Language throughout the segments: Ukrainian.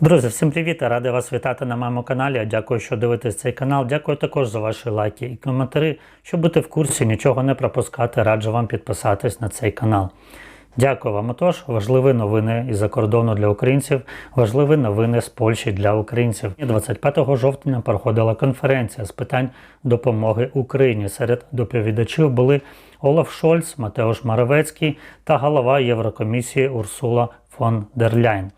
Друзі, всім привіт! Радий вас вітати на моєму каналі. Дякую, що дивитесь цей канал. Дякую також за ваші лайки і коментарі. Щоб бути в курсі, нічого не пропускати, раджу вам підписатись на цей канал. Дякую вам. Отож, важливі новини із-за кордону для українців, важливі новини з Польщі для українців. 25 жовтня проходила конференція з питань допомоги Україні. Серед доповідачів були Олаф Шольц, Матеуш Маровецький та голова Єврокомісії Урсула фон дер Ляйн.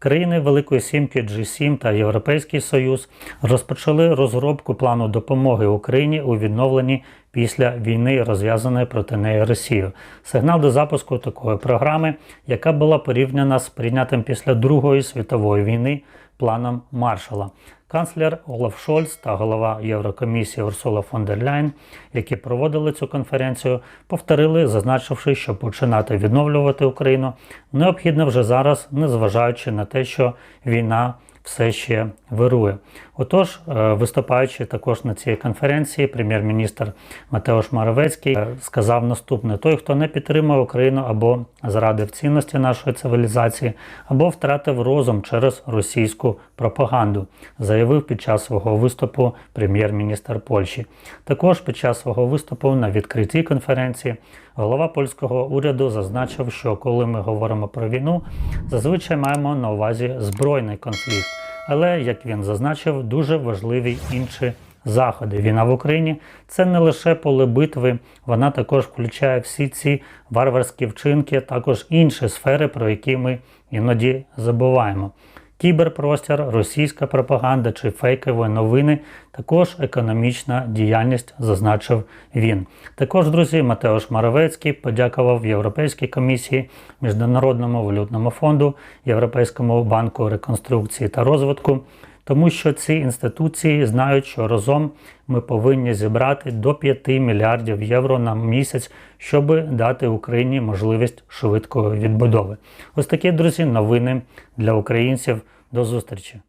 Країни Великої Сімки G7 та Європейський Союз розпочали розробку плану допомоги Україні у відновленні після війни, розв'язаної проти неї Росією. Сигнал до запуску такої програми, яка була порівняна з прийнятим після Другої світової війни планом Маршала. Канцлер Олаф Шольц та голова Єврокомісії Урсула фон дер Ляйн, які проводили цю конференцію, повторили, зазначивши, що починати відновлювати Україну необхідно вже зараз, незважаючи на те, що війна все ще вирує. Отож, е, виступаючи також на цій конференції, прем'єр-міністр Матеош Маровецький е, сказав наступне: той, хто не підтримав Україну або зрадив цінності нашої цивілізації, або втратив розум через російську пропаганду, заявив під час свого виступу прем'єр-міністр Польщі. Також під час свого виступу на відкритій конференції голова польського уряду зазначив, що коли ми говоримо про війну, зазвичай маємо на увазі збройний конфлікт. Але, як він зазначив, дуже важливі інші заходи. Війна в Україні це не лише поле битви, вона також включає всі ці варварські вчинки, також інші сфери, про які ми іноді забуваємо. Кіберпростір, російська пропаганда чи фейкові новини, також економічна діяльність, зазначив він. Також, друзі, Матеош Маровецький подякував Європейській комісії, Міжнародному валютному фонду, Європейському банку реконструкції та розвитку, тому що ці інституції знають, що разом ми повинні зібрати до 5 мільярдів євро на місяць, щоб дати Україні можливість швидкої відбудови. Ось такі друзі новини для українців. До зустрічі!